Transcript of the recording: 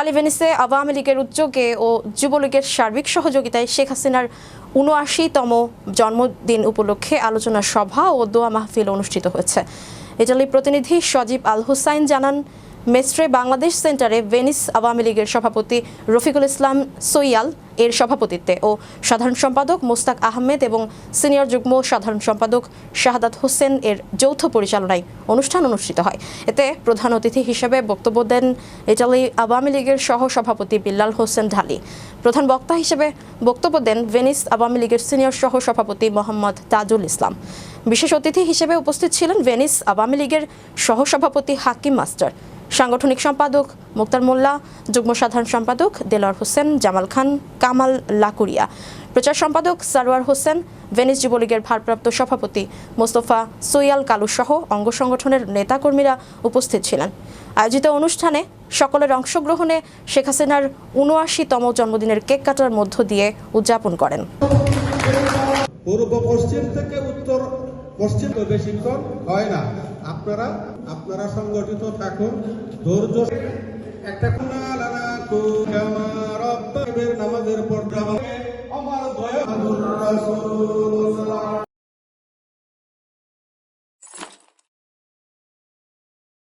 Italy ভেনিসে Awami লীগের উদ্যোগে ও যুবলীগের সার্বিক সহযোগিতায় শেখ হাসিনার উনআশিতম জন্মদিন উপলক্ষে আলোচনা সভা ও দোয়া মাহফিল অনুষ্ঠিত হয়েছে। ইটালি প্রতিনিধি সজীব আল হুসাইন জানান মেস্ট্রে বাংলাদেশ সেন্টারে ভেনিস আওয়ামী লীগের সভাপতি রফিকুল ইসলাম সৈয়াল এর সভাপতিত্বে ও সাধারণ সম্পাদক মোস্তাক আহমেদ এবং সিনিয়র যুগ্ম সাধারণ সম্পাদক শাহাদাত হোসেন এর যৌথ পরিচালনায় অনুষ্ঠান অনুষ্ঠিত হয়। এতে প্রধান অতিথি হিসেবে বক্তব্য দেন ইটালি আওয়ামী লীগের সহ সভাপতি বিল্লাল হোসেন ঢালি। প্রধান বক্তা হিসেবে বক্তব্য দেন ভেনিস আওয়ামী লীগের সিনিয়র সহ সভাপতি মোহাম্মদ তাজুল ইসলাম। বিশেষ অতিথি হিসেবে উপস্থিত ছিলেন ভেনিস আওয়ামী লীগের সহ সভাপতি হাকিম মাস্টার সাংগঠনিক সম্পাদক মুক্তার মোল্লা, যুগ্ম সাধারণ সম্পাদক দেলোয়ার হোসেন, জামাল খান, কামাল লাকুরিয়া প্রচার সম্পাদক সারোয়ার হোসেন, ভেনিস যুবলীগের ভারপ্রাপ্ত সভাপতি মোস্তফা সৈয়াল কালু সহ অঙ্গ সংগঠনের নেতাকর্মীরা উপস্থিত ছিলেন। আয়োজিত অনুষ্ঠানে সকলের অংশগ্রহণে শেখ হাসিনার উনআশিতম জন্মদিনের কেক কাটার মধ্য দিয়ে উদযাপন করেন। পূর্ব পশ্চিম থেকে উত্তর পশ্চিম তো বেশিক্ষণ হয় না। আপনারা আপনারা সংগঠিত থাকুন। ধৈর্য একটা নামাজের পর আমার দয়া। রাসূলুল্লাহ